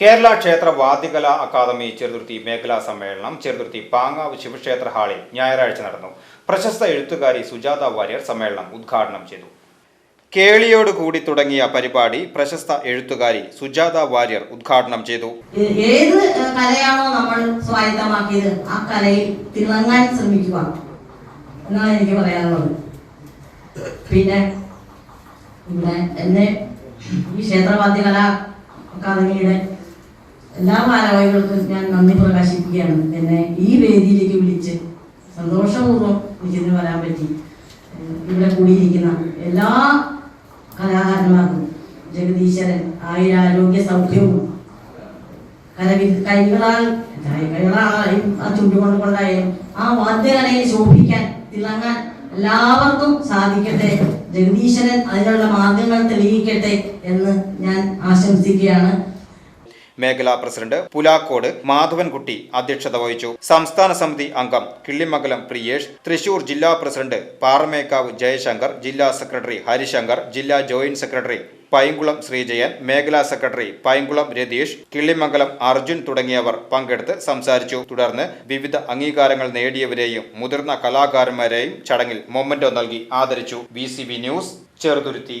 കേരള ക്ഷേത്ര വാദ്യകല അക്കാദമി ചെറുതുരുത്തി മേഖലാ സമ്മേളനം ചെറുതുരുത്തി പാങ്ങാവ് ശിവക്ഷേത്ര ഹാളിൽ ഞായറാഴ്ച നടന്നു. പ്രശസ്ത എഴുത്തുകാരി സുജാത വാര്യർ സമ്മേളനം ഉദ്ഘാടനം ചെയ്തു. കേളിയോട് കൂടി തുടങ്ങിയ പരിപാടി പ്രശസ്ത എഴുത്തുകാരി സുജാത വാര്യർ ഉദ്ഘാടനം ചെയ്തു. ഏത് കലയാണോ നമ്മൾ സ്വായത്തമാക്കിയത് ആ കലയിൽ തിളങ്ങാൻ ശ്രമിക്കുക. എന്നാണ് എനിക്ക് പറയാനുള്ളത്. പിന്നെ ഇവിടെ എന്നെ ഈ ക്ഷേത്രവാദ്യകല അക്കാദമിയുടെ എല്ലാ ഭാരവാഹികൾക്കും ഞാൻ നന്ദി പ്രകാശിപ്പിക്കുകയാണ് എന്നെ ഈ വേദിയിലേക്ക് വിളിച്ച് സന്തോഷപൂർവം എനിക്കിന്ന് വരാൻ പറ്റി. ഇവിടെ കൂടിയിരിക്കുന്ന എല്ലാ കലാകാരന്മാർക്കും ജഗദീശ്വരൻ ആയുരാരോഗ്യ സൗഖ്യവും കലവി കൈകളാൽ കൈകളായും ആ ചുണ്ടുകൊണ്ട് കൊണ്ടായാലും ആ വാദ്യകലയിൽ ശോഭിക്കാൻ തിളങ്ങാൻ എല്ലാവർക്കും സാധിക്കട്ടെ. ജഗദീശ്വരൻ അതിനുള്ള മാർഗങ്ങൾ തെളിയിക്കട്ടെ എന്ന് ഞാൻ ആശംസിക്കുകയാണ്. മേഖലാ പ്രസിഡന്റ് പുലാക്കോട് മാധവൻകുട്ടി അധ്യക്ഷത വഹിച്ചു. സംസ്ഥാന സമിതി അംഗം കിള്ളിമംഗലം പ്രിയേഷ് തൃശൂർ ജില്ലാ പ്രസിഡന്റ് പാറമേക്കാവ് ജയശങ്കർ ജില്ലാ സെക്രട്ടറി ഹരിശങ്കർ ജില്ലാ ജോയിന്റ് സെക്രട്ടറി പൈങ്കുളം ശ്രീജയൻ മേഖലാ സെക്രട്ടറി പൈങ്കുളം രതീഷ് കിള്ളിമംഗലം അർജുൻ തുടങ്ങിയവർ പങ്കെടുത്ത് സംസാരിച്ചു. തുടർന്ന് വിവിധ അംഗീകാരങ്ങൾ നേടിയവരെയും മുതിർന്ന കലാകാരന്മാരെയും ചടങ്ങിൽ മൊമ്മന്റോ നൽകി ആദരിച്ചു. V news Cheruthuruthy.